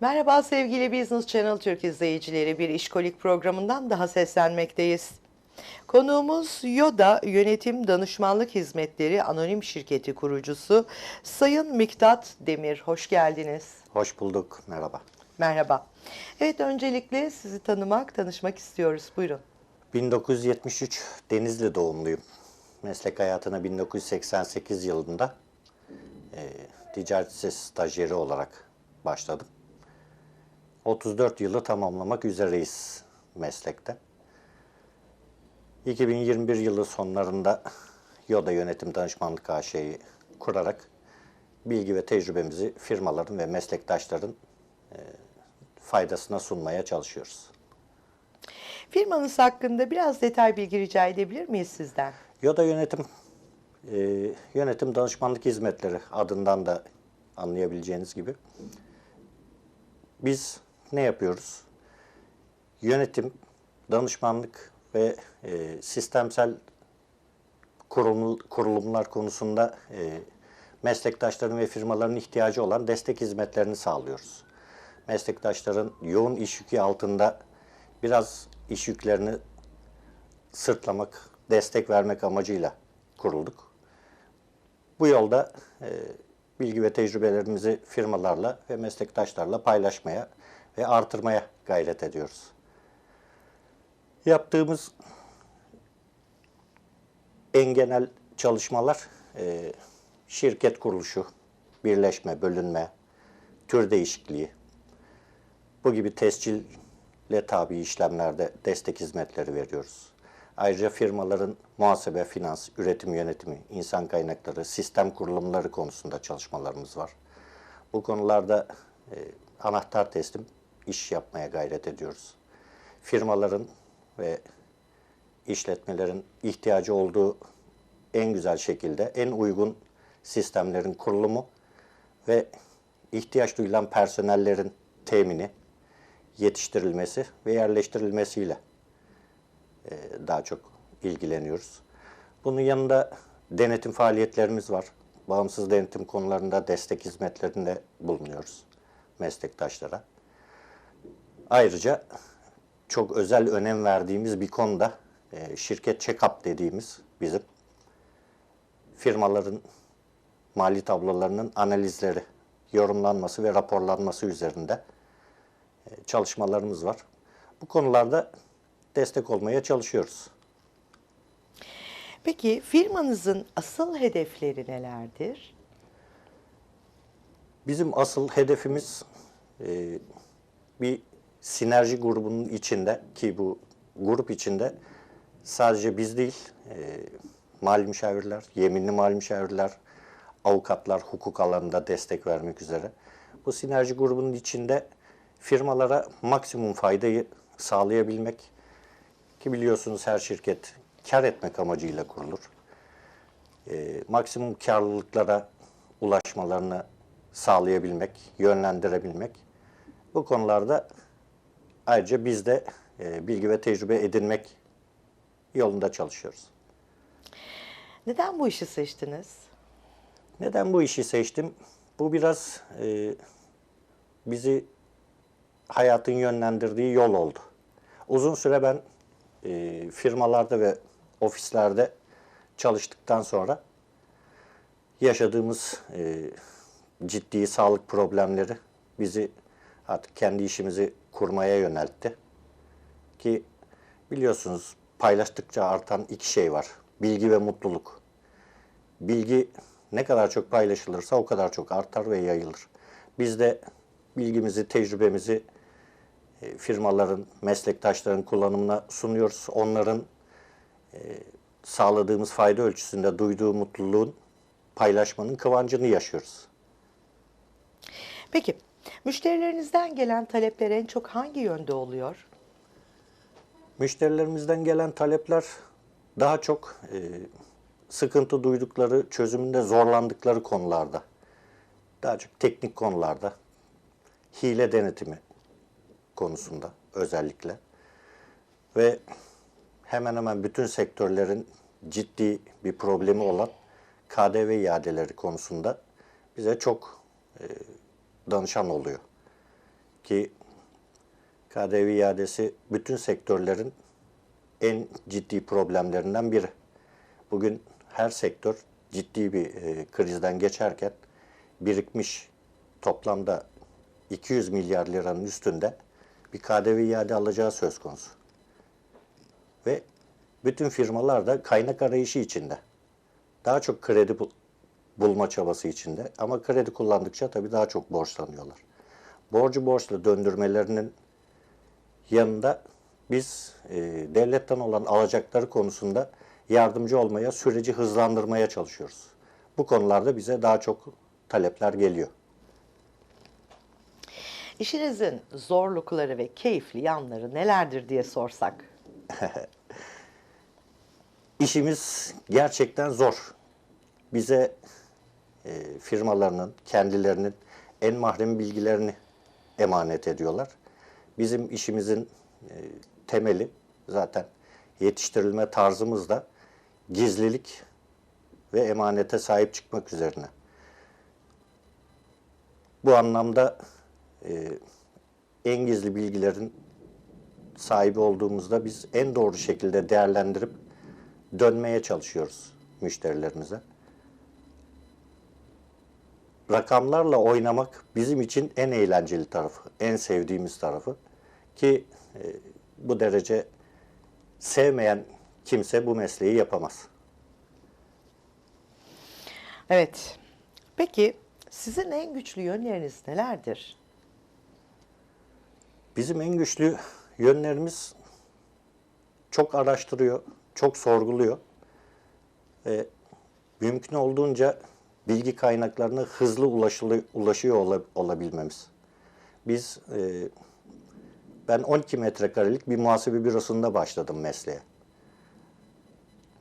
Merhaba sevgili Business Channel Türk izleyicileri. Bir işkolik programından daha seslenmekteyiz. Konuğumuz Yoda Yönetim Danışmanlık Hizmetleri Anonim Şirketi kurucusu Sayın Miktat Demir. Hoş geldiniz. Hoş bulduk, merhaba. Merhaba. Evet öncelikle sizi tanımak, tanışmak istiyoruz. Buyurun. 1973 Denizli doğumluyum. Meslek hayatına 1988 yılında e, ticaret sitesi stajyeri olarak başladım. 34 yılı tamamlamak üzereyiz meslekte. 2021 yılı sonlarında Yoda Yönetim Danışmanlık AŞ'yi kurarak bilgi ve tecrübemizi firmaların ve meslektaşların e, faydasına sunmaya çalışıyoruz. Firmanız hakkında biraz detay bilgi rica edebilir miyiz sizden? Yoda Yönetim e, Yönetim Danışmanlık Hizmetleri adından da anlayabileceğiniz gibi biz ne yapıyoruz? Yönetim, danışmanlık ve e, sistemsel kurumlu, kurulumlar konusunda e, meslektaşların ve firmaların ihtiyacı olan destek hizmetlerini sağlıyoruz. Meslektaşların yoğun iş yükü altında biraz iş yüklerini sırtlamak, destek vermek amacıyla kurulduk. Bu yolda e, bilgi ve tecrübelerimizi firmalarla ve meslektaşlarla paylaşmaya ve artırmaya gayret ediyoruz. Yaptığımız en genel çalışmalar e, şirket kuruluşu, birleşme, bölünme, tür değişikliği, bu gibi tescille tabi işlemlerde destek hizmetleri veriyoruz. Ayrıca firmaların muhasebe, finans, üretim yönetimi, insan kaynakları, sistem kurulumları konusunda çalışmalarımız var. Bu konularda e, anahtar teslim iş yapmaya gayret ediyoruz. Firmaların ve işletmelerin ihtiyacı olduğu en güzel şekilde en uygun sistemlerin kurulumu ve ihtiyaç duyulan personellerin temini, yetiştirilmesi ve yerleştirilmesiyle e, daha çok ilgileniyoruz. Bunun yanında denetim faaliyetlerimiz var. Bağımsız denetim konularında destek hizmetlerinde bulunuyoruz meslektaşlara. Ayrıca çok özel önem verdiğimiz bir konuda e, şirket check-up dediğimiz bizim firmaların mali tablolarının analizleri, yorumlanması ve raporlanması üzerinde e, çalışmalarımız var. Bu konularda destek olmaya çalışıyoruz. Peki firmanızın asıl hedefleri nelerdir? Bizim asıl hedefimiz e, bir sinerji grubunun içinde ki bu grup içinde sadece biz değil, e, mali müşavirler, yeminli mali müşavirler, avukatlar hukuk alanında destek vermek üzere. Bu sinerji grubunun içinde firmalara maksimum faydayı sağlayabilmek ki biliyorsunuz her şirket kar etmek amacıyla kurulur. E, maksimum karlılıklara ulaşmalarını sağlayabilmek, yönlendirebilmek. Bu konularda ayrıca biz de e, bilgi ve tecrübe edinmek yolunda çalışıyoruz. Neden bu işi seçtiniz? Neden bu işi seçtim? Bu biraz e, bizi hayatın yönlendirdiği yol oldu. Uzun süre ben e, firmalarda ve ofislerde çalıştıktan sonra yaşadığımız e, ciddi sağlık problemleri bizi artık kendi işimizi kurmaya yöneltti. Ki biliyorsunuz paylaştıkça artan iki şey var. Bilgi ve mutluluk. Bilgi ne kadar çok paylaşılırsa o kadar çok artar ve yayılır. Biz de bilgimizi, tecrübemizi e, firmaların, meslektaşların kullanımına sunuyoruz. Onların e, sağladığımız fayda ölçüsünde duyduğu mutluluğun paylaşmanın kıvancını yaşıyoruz. Peki müşterilerinizden gelen talepler en çok hangi yönde oluyor? Müşterilerimizden gelen talepler daha çok e, sıkıntı duydukları, çözümünde zorlandıkları konularda. Daha çok teknik konularda. Hile denetimi konusunda özellikle. Ve hemen hemen bütün sektörlerin ciddi bir problemi olan KDV iadeleri konusunda bize çok e, danışan oluyor. ki KDV iadesi bütün sektörlerin en ciddi problemlerinden biri. Bugün her sektör ciddi bir e, krizden geçerken birikmiş toplamda 200 milyar liranın üstünde bir KDV iade alacağı söz konusu. Ve bütün firmalar da kaynak arayışı içinde. Daha çok kredi bulma çabası içinde ama kredi kullandıkça tabii daha çok borçlanıyorlar. Borcu borçla döndürmelerinin yanında biz e, devletten olan alacakları konusunda yardımcı olmaya, süreci hızlandırmaya çalışıyoruz. Bu konularda bize daha çok talepler geliyor. İşinizin zorlukları ve keyifli yanları nelerdir diye sorsak. İşimiz gerçekten zor. Bize e, firmalarının, kendilerinin en mahrem bilgilerini emanet ediyorlar. Bizim işimizin e, temeli zaten yetiştirilme tarzımız da gizlilik ve emanete sahip çıkmak üzerine. Bu anlamda e, en gizli bilgilerin sahibi olduğumuzda biz en doğru şekilde değerlendirip dönmeye çalışıyoruz müşterilerimize. Rakamlarla oynamak bizim için en eğlenceli tarafı, en sevdiğimiz tarafı ki e, bu derece sevmeyen kimse bu mesleği yapamaz. Evet. Peki sizin en güçlü yönleriniz nelerdir? Bizim en güçlü yönlerimiz çok araştırıyor, çok sorguluyor ve mümkün olduğunca bilgi kaynaklarına hızlı ulaşılı, ulaşıyor ola- olabilmemiz. Biz, e, ben 12 metrekarelik bir muhasebe bürosunda başladım mesleğe.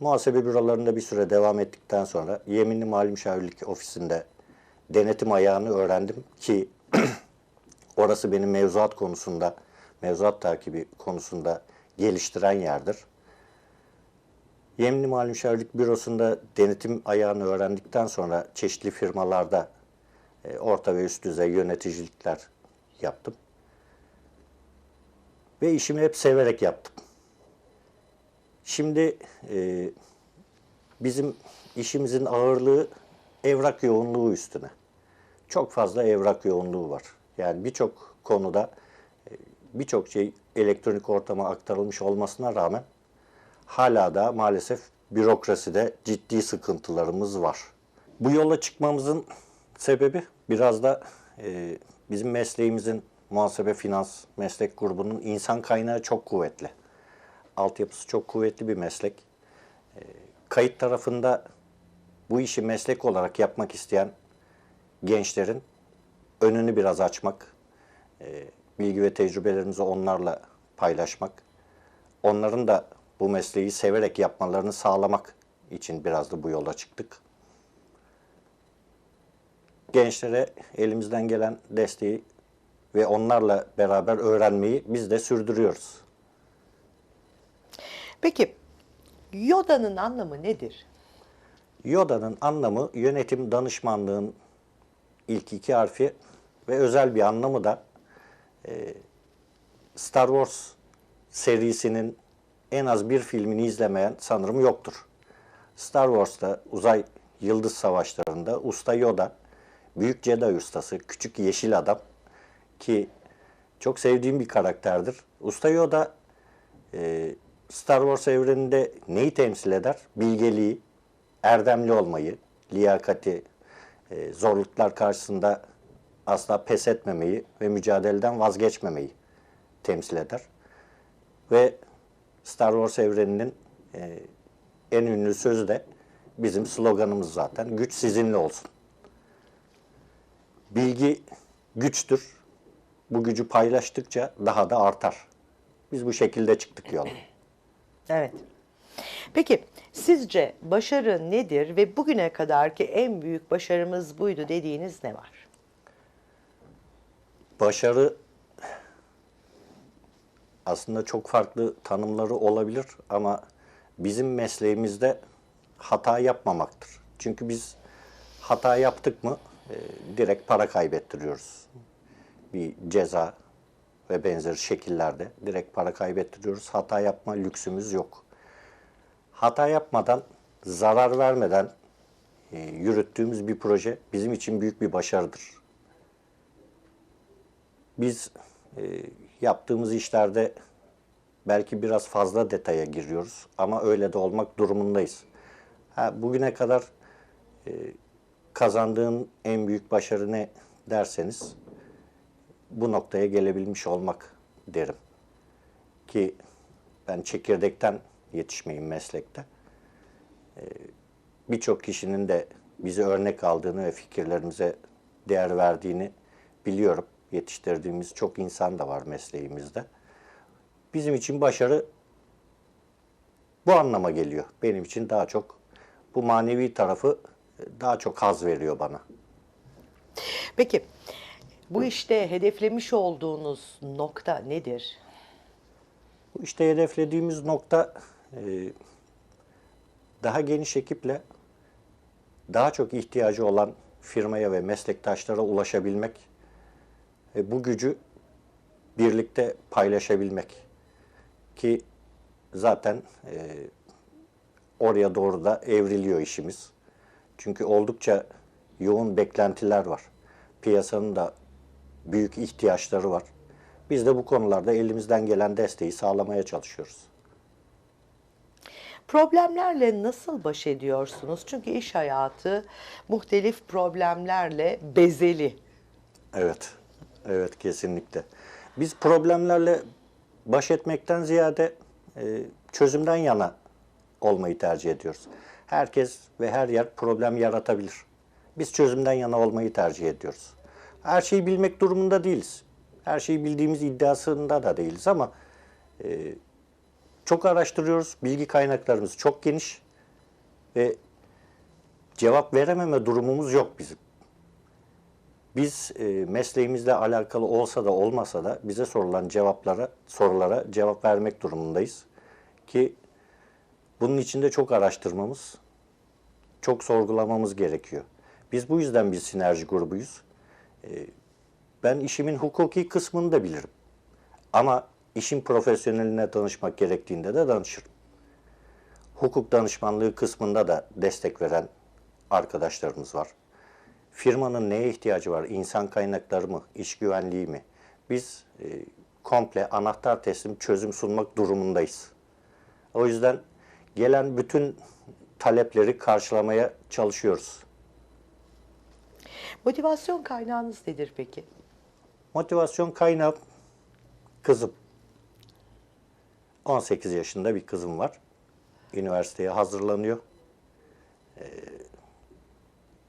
Muhasebe bürolarında bir süre devam ettikten sonra yeminli mali müşavirlik ofisinde denetim ayağını öğrendim ki Orası beni mevzuat konusunda, mevzuat takibi konusunda geliştiren yerdir. Yeminli Mali Müşavirlik Bürosu'nda denetim ayağını öğrendikten sonra çeşitli firmalarda e, orta ve üst düzey yöneticilikler yaptım. Ve işimi hep severek yaptım. Şimdi e, bizim işimizin ağırlığı evrak yoğunluğu üstüne çok fazla evrak yoğunluğu var. Yani birçok konuda e, birçok şey elektronik ortama aktarılmış olmasına rağmen hala da maalesef bürokraside ciddi sıkıntılarımız var. Bu yola çıkmamızın sebebi biraz da e, bizim mesleğimizin muhasebe finans meslek grubunun insan kaynağı çok kuvvetli. Altyapısı çok kuvvetli bir meslek. E, kayıt tarafında bu işi meslek olarak yapmak isteyen gençlerin önünü biraz açmak, e, bilgi ve tecrübelerimizi onlarla paylaşmak, onların da bu mesleği severek yapmalarını sağlamak için biraz da bu yola çıktık. Gençlere elimizden gelen desteği ve onlarla beraber öğrenmeyi biz de sürdürüyoruz. Peki Yoda'nın anlamı nedir? Yoda'nın anlamı yönetim danışmanlığın ilk iki harfi ve özel bir anlamı da Star Wars serisinin en az bir filmini izlemeyen sanırım yoktur. Star Wars'ta uzay yıldız savaşlarında Usta Yoda, büyük Jedi ustası, küçük yeşil adam ki çok sevdiğim bir karakterdir. Usta Yoda e, Star Wars evreninde neyi temsil eder? Bilgeliği, erdemli olmayı, liyakati, e, zorluklar karşısında asla pes etmemeyi ve mücadeleden vazgeçmemeyi temsil eder. Ve Star Wars evreninin e, en ünlü sözü de bizim sloganımız zaten. Güç sizinle olsun. Bilgi güçtür. Bu gücü paylaştıkça daha da artar. Biz bu şekilde çıktık yola. Evet. Peki sizce başarı nedir ve bugüne kadarki en büyük başarımız buydu dediğiniz ne var? Başarı aslında çok farklı tanımları olabilir ama bizim mesleğimizde hata yapmamaktır. Çünkü biz hata yaptık mı e, direkt para kaybettiriyoruz. Bir ceza, ve benzeri şekillerde direkt para kaybettiriyoruz. Hata yapma lüksümüz yok. Hata yapmadan, zarar vermeden e, yürüttüğümüz bir proje bizim için büyük bir başarıdır. Biz e, yaptığımız işlerde belki biraz fazla detaya giriyoruz ama öyle de olmak durumundayız. Ha, bugüne kadar e, kazandığın en büyük başarı ne derseniz bu noktaya gelebilmiş olmak derim. Ki ben çekirdekten yetişmeyim meslekte. Ee, Birçok kişinin de bizi örnek aldığını ve fikirlerimize değer verdiğini biliyorum. Yetiştirdiğimiz çok insan da var mesleğimizde. Bizim için başarı bu anlama geliyor. Benim için daha çok bu manevi tarafı e, daha çok haz veriyor bana. Peki bu işte hedeflemiş olduğunuz nokta nedir? Bu işte hedeflediğimiz nokta e, daha geniş ekiple daha çok ihtiyacı olan firmaya ve meslektaşlara ulaşabilmek ve bu gücü birlikte paylaşabilmek ki zaten e, oraya doğru da evriliyor işimiz. Çünkü oldukça yoğun beklentiler var. Piyasanın da büyük ihtiyaçları var. Biz de bu konularda elimizden gelen desteği sağlamaya çalışıyoruz. Problemlerle nasıl baş ediyorsunuz? Çünkü iş hayatı muhtelif problemlerle bezeli. Evet, evet kesinlikle. Biz problemlerle baş etmekten ziyade e, çözümden yana olmayı tercih ediyoruz. Herkes ve her yer problem yaratabilir. Biz çözümden yana olmayı tercih ediyoruz. Her şeyi bilmek durumunda değiliz. Her şeyi bildiğimiz iddiasında da değiliz ama e, çok araştırıyoruz. Bilgi kaynaklarımız çok geniş ve cevap verememe durumumuz yok bizim. Biz e, mesleğimizle alakalı olsa da olmasa da bize sorulan cevaplara, sorulara cevap vermek durumundayız. Ki bunun için de çok araştırmamız, çok sorgulamamız gerekiyor. Biz bu yüzden bir sinerji grubuyuz. E, ben işimin hukuki kısmını da bilirim. Ama işin profesyoneline danışmak gerektiğinde de danışırım. Hukuk danışmanlığı kısmında da destek veren arkadaşlarımız var. Firmanın neye ihtiyacı var? İnsan kaynakları mı? iş güvenliği mi? Biz e, komple anahtar teslim çözüm sunmak durumundayız. O yüzden gelen bütün talepleri karşılamaya çalışıyoruz. Motivasyon kaynağınız nedir peki? Motivasyon kaynağı kızım. 18 yaşında bir kızım var. Üniversiteye hazırlanıyor. Ee,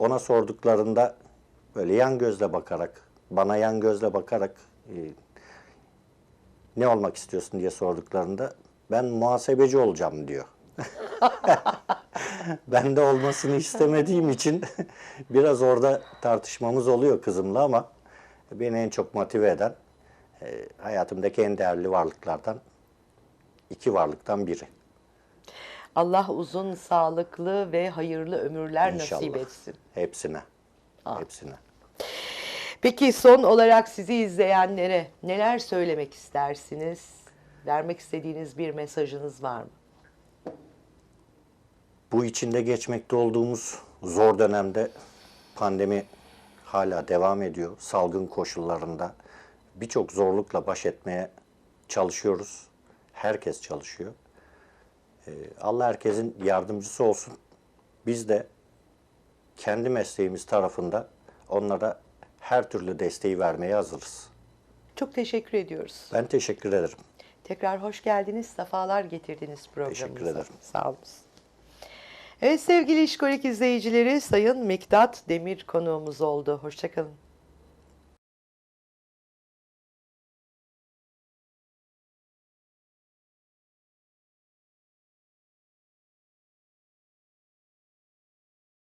ona sorduklarında böyle yan gözle bakarak, bana yan gözle bakarak e, ne olmak istiyorsun diye sorduklarında ben muhasebeci olacağım diyor. ben de olmasını istemediğim için biraz orada tartışmamız oluyor kızımla ama beni en çok motive eden e, hayatımdaki en değerli varlıklardan iki varlıktan biri. Allah uzun, sağlıklı ve hayırlı ömürler İnşallah. nasip etsin. Hepsine. Hepsine. Peki son olarak sizi izleyenlere neler söylemek istersiniz? Vermek istediğiniz bir mesajınız var mı? Bu içinde geçmekte olduğumuz zor dönemde pandemi hala devam ediyor. Salgın koşullarında birçok zorlukla baş etmeye çalışıyoruz. Herkes çalışıyor. Ee, Allah herkesin yardımcısı olsun. Biz de kendi mesleğimiz tarafında onlara her türlü desteği vermeye hazırız. Çok teşekkür ediyoruz. Ben teşekkür ederim. Tekrar hoş geldiniz, sefalar getirdiniz programımıza. Teşekkür ederim. Sağ olun. Evet sevgili İşkolik izleyicileri Sayın Miktat Demir konuğumuz oldu. Hoşçakalın.